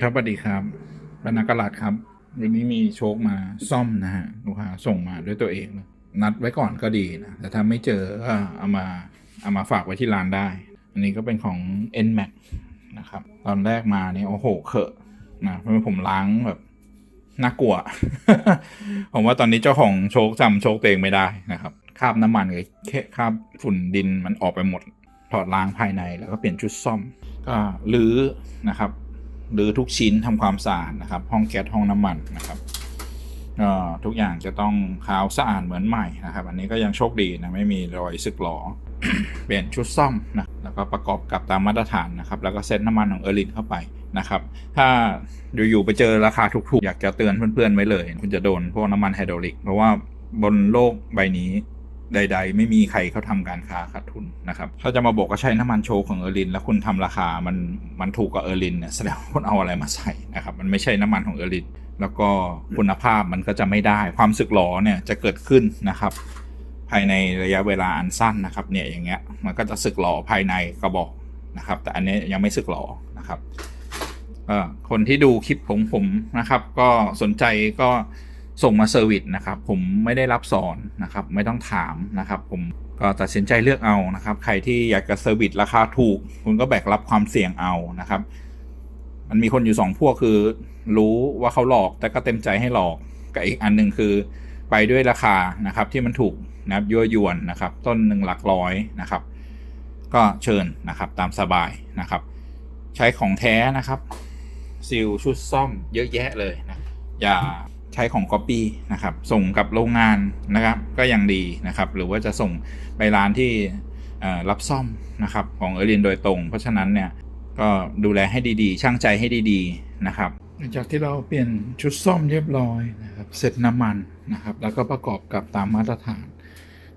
ครับสวัสดีครับบรรณากาศครับ วันนี้มีโชคมาซ่อมนะฮะลูกค้าส่งมาด้วยตัวเองนัดไว้ก่อนก็ดีนะ แต่ถ้าไม่เจอก็เอามาเอามาฝากไว้ที่ร้านได้ อันนี้ก็เป็นของ NMAX นะครับ ตอนแรกมาเนี่ยโอ้โหเขอะนะเพราะว่าผมล้างแบบน่ากลัว ผมว่าตอนนี้เจ้าของโชคจำโชคตัวเองไม่ได้นะครับคราบน้ำมันกับแค่คราบฝุ่นดินมันออกไปหมดถอดล้างภายในแล้วก็เปลี่ยนชุดซ่อมก็รื้อนะครับ หรือทุกชิ้นทำความสะอาดนะครับ ห้องแก๊สห้องน้ำมันนะครับก็ทุกอย่างจะต้องขาวสะอาดเหมือนใหม่นะครับ อันนี้ก็ยังโชคดีนะไม่มีรอยสึกหรอเปลี่ยนชุดซ่อมนะแล้วก็ประกอบกับตามมาตรฐานนะครับ แล้วก็เซ็ตน้ำมันของเออร์ลินเข้าไปนะครับ ถ้าอยู่ๆไปเจอราคาถูกๆ อยากจะเตือนเพื่อนๆไว้เลย คุณจะโดนพวกน้ำมันไฮดรอลิก เพราะว่าบนโลกใบนี้ ใด ๆ ไม่มีใครเขาทำการค้าขาดทุนนะครับ ถ้าจะมาบอกว่าใช้น้ำมันโชว์ของเออร์ลิน แล้วคุณทำราคามันมันถูกกว่าเออร์ลินเนี่ยแสดงว่าคุณเอาอะไรมาใส่นะครับ มันไม่ใช่น้ำมันของเออร์ลิน แล้วก็คุณภาพมันก็จะไม่ได้ความสึกหรอเนี่ยจะเกิดขึ้นนะครับ ภายในระยะเวลาอันสั้นนะครับเนี่ยอย่างเงี้ยมันก็จะสึกหรอภายในกระบอกนะครับ แต่อันนี้ยังไม่สึกหรอนะครับคนที่ดูคลิปของผมนะครับ ก็สนใจก็ ส่งมาเซอร์วิสนะครับผมไม่ได้รับสอนนะครับไม่ต้องถามนะครับ ผมก็ตัดสินใจเลือกเอานะครับ ใครที่อยากจะเซอร์วิสราคาถูก คุณก็แบกรับความเสี่ยงเอานะครับ มันมีคนอยู่สองพวกคือ รู้ว่าเขาหลอกแต่ก็เต็มใจให้หลอกกับอีกอันหนึ่งคือ ไปด้วยราคานะครับที่มันถูกนะครับยั่วยวนนะครับ ต้นหนึ่งหลักร้อยนะครับ ก็เชิญนะครับตามสบายนะครับ ใช้ของแท้นะครับซิลชุดซ่อมเยอะแยะเลยนะอย่า ใช้ของก๊อปปี้นะครับ ส่งกับโรงงานนะครับก็ยังดีนะครับ หรือว่าจะส่งไปร้านที่รับซ่อมนะครับของเอรินโดยตรง เพราะฉะนั้นเนี่ยก็ดูแลให้ดีๆ ช่างใจให้ดีๆนะครับหลังจากที่เราเปลี่ยนชุดซ่อมเรียบร้อยนะครับเสร็จน้ำมันนะครับ แล้วก็ประกอบกับตามมาตรฐาน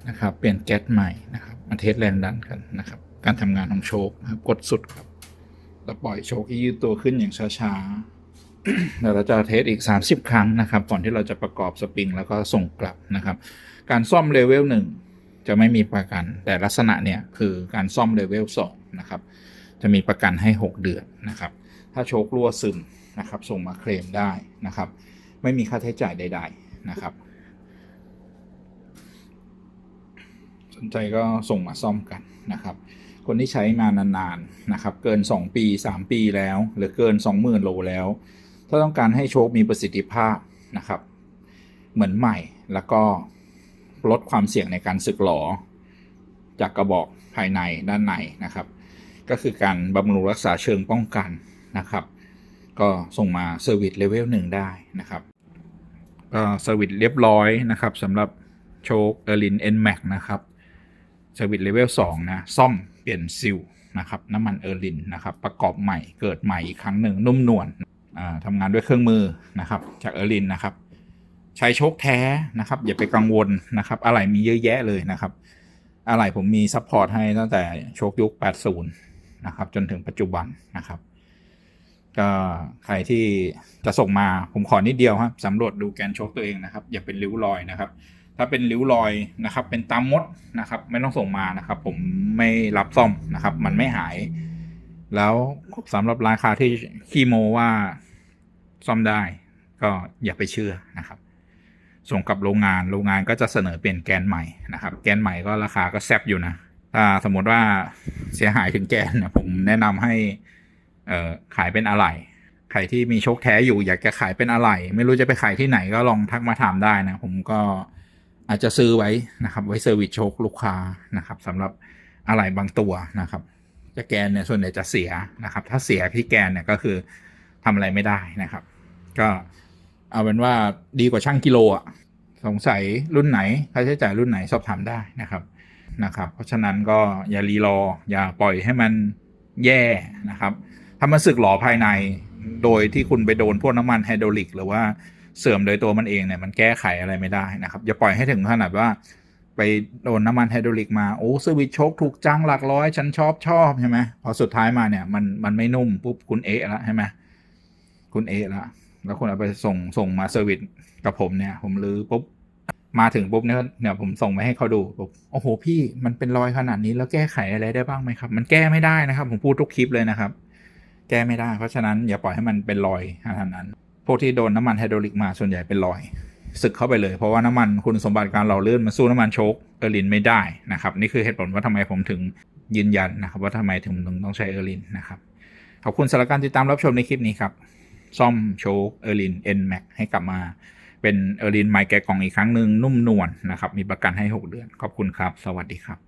นะครับ เปลี่ยนแก๊สใหม่นะครับมาเทสแรงดันกันนะครับ การทำงานของโชคนะครับกดสุดครับแล้วปล่อยโชคที่ยืดตัวขึ้นอย่างช้าๆ เราจะเทสอีก 30 ครั้งนะครับ ก่อนที่เราจะประกอบสปริงแล้วก็ส่งกลับนะครับ การซ่อมเลเวลหนึ่งจะไม่มีประกัน แต่ลักษณะเนี่ยคือการซ่อมเลเวลสองนะครับ จะมีประกันให้ 6 เดือนนะครับ ถ้าโชครั่วซึมนะครับ ส่งมาเคลมได้นะครับ ไม่มีค่าใช้จ่ายใด ๆนะครับ สนใจก็ส่งมาซ่อมกันนะครับคนที่ใช้มานานๆนะครับ เกิน 2 ปี 3 ปีแล้ว หรือเกิน 20,000 โลแล้ว ถ้าต้องการให้โชคมีประสิทธิภาพนะครับ เหมือนใหม่แล้วก็ลดความเสี่ยงในการสึกหรอจากกระบอกภายในด้านในนะครับ ก็คือการบำรุงรักษาเชิงป้องกันนะครับ ก็ส่งมาเซอร์วิสเลเวลหนึ่งได้นะครับก็เซอร์วิสเรียบร้อยนะครับสำหรับโชคเออร์ลินเอ็นแม็กนะครับเซอร์วิสเลเวลสองนะซ่อมเปลี่ยนซิลนะครับน้ำมันเออร์ลินนะครับ ประกอบใหม่เกิดใหม่อีกครั้งหนึ่งนุ่มนวล ทำงานด้วยเครื่องมือนะครับจากเออร์ลินนะครับ ใช้โชคแท้นะครับ อย่าไปกังวลนะครับอะไรมีเยอะแยะเลยนะครับอะไรผมมีซัพพอร์ตให้ตั้งแต่โชคยุค 80 นะครับ จนถึงปัจจุบันนะครับก็ใครที่จะส่งมาผมขอนิดเดียวครับสำรวจดูแกนโชคตัวเองนะครับ อย่าเป็นริ้วรอยนะครับ ถ้าเป็นริ้วรอยนะครับ เป็นตามมดนะครับ ไม่ต้องส่งมานะครับ ผมไม่รับซ่อมนะครับ มันไม่หาย แล้วสำหรับราคาที่คีโมว่า ซ่อมได้ก็อย่าไปเชื่อนะครับ ส่งกับโรงงานโรงงานก็จะเสนอเปลี่ยนแกนใหม่นะครับ แกนใหม่ก็ราคาก็แซบอยู่นะถ้าสมมติว่าเสียหายถึงแกนเนี่ยผมแนะนำให้เออขายเป็นอะไหล่ใครที่มีโชคแท้อยู่อยากจะขายเป็นอะไหล่ไม่รู้จะไปขายที่ไหนก็ลองทักมาถามได้นะ ผมก็อาจจะซื้อไว้นะครับ ไว้เซอร์วิสโชคลูกค้านะครับสำหรับอะไหล่บางตัวนะครับจะแกนเนี่ยส่วนใหญ่จะเสียนะครับ ถ้าเสียที่แกนเนี่ยก็คือ ทำอะไรไม่ได้นะครับ ก็เอาเป็นว่าดีกว่าช่างกิโลอะสงสัยรุ่นไหนค่าใช้จ่ายรุ่นไหนสอบถามได้นะครับนะครับ เพราะฉะนั้นก็อย่ารีรอ อย่าปล่อยให้มันแย่นะครับถ้ามันสึกหลอภายในโดยที่คุณไปโดนพวกน้ำมันไฮดรอลิก หรือว่าเสื่อมโดยตัวมันเองเนี่ยมันแก้ไขอะไรไม่ได้นะครับอย่าปล่อยให้ถึงขนาดว่าไปโดนน้ำมันไฮดรอลิกมาโอ้สวิตช์โชคถูกจังหลักร้อย ฉันชอบชอบใช่ไหมพอสุดท้ายมาเนี่ยมันมันไม่นุ่มปุ๊บคุณเอะแล้วใช่ไหม คุณเอะแล้วแล้วคุณเอาไปส่งส่งมาเซอร์วิสกับผมเนี่ย ผมรื้อปุ๊บมาถึงปุ๊บเนี่ยเนี่ยผมส่งไปให้เขาดูปุ๊บโอ้โหพี่มันเป็นรอยขนาดนี้แล้วแก้ไขอะไรได้บ้างไหมครับ มันแก้ไม่ได้นะครับ ผมพูดทุกคลิปเลยนะครับ แก้ไม่ได้ เพราะฉะนั้นอย่าปล่อยให้มันเป็นรอยขนาดนั้น พวกที่โดนน้ำมันไฮดรอลิกมาส่วนใหญ่เป็นรอยสึกเข้าไปเลย เพราะว่าน้ำมันคุณสมบัติการหล่อลื่นมันสู้น้ำมันโชคเออร์ลินไม่ได้นะครับ นี่คือเหตุผลว่าทำไมผมถึงยืนยันนะครับ ว่าทำไมถึงต้องใช้เออร์ลินนะครับขอบคุณสำหรับการติดตามรับชมในคลิปนี้ครับ ซ่อมโชคเออร์ลินแม็กให้กลับมาเป็นเออร์ลินไมค์แกะกล่องอีกครั้งหนึ่งนุ่มนวลนะครับ มีประกันให้ 6 เดือน ขอบคุณครับ สวัสดีครับ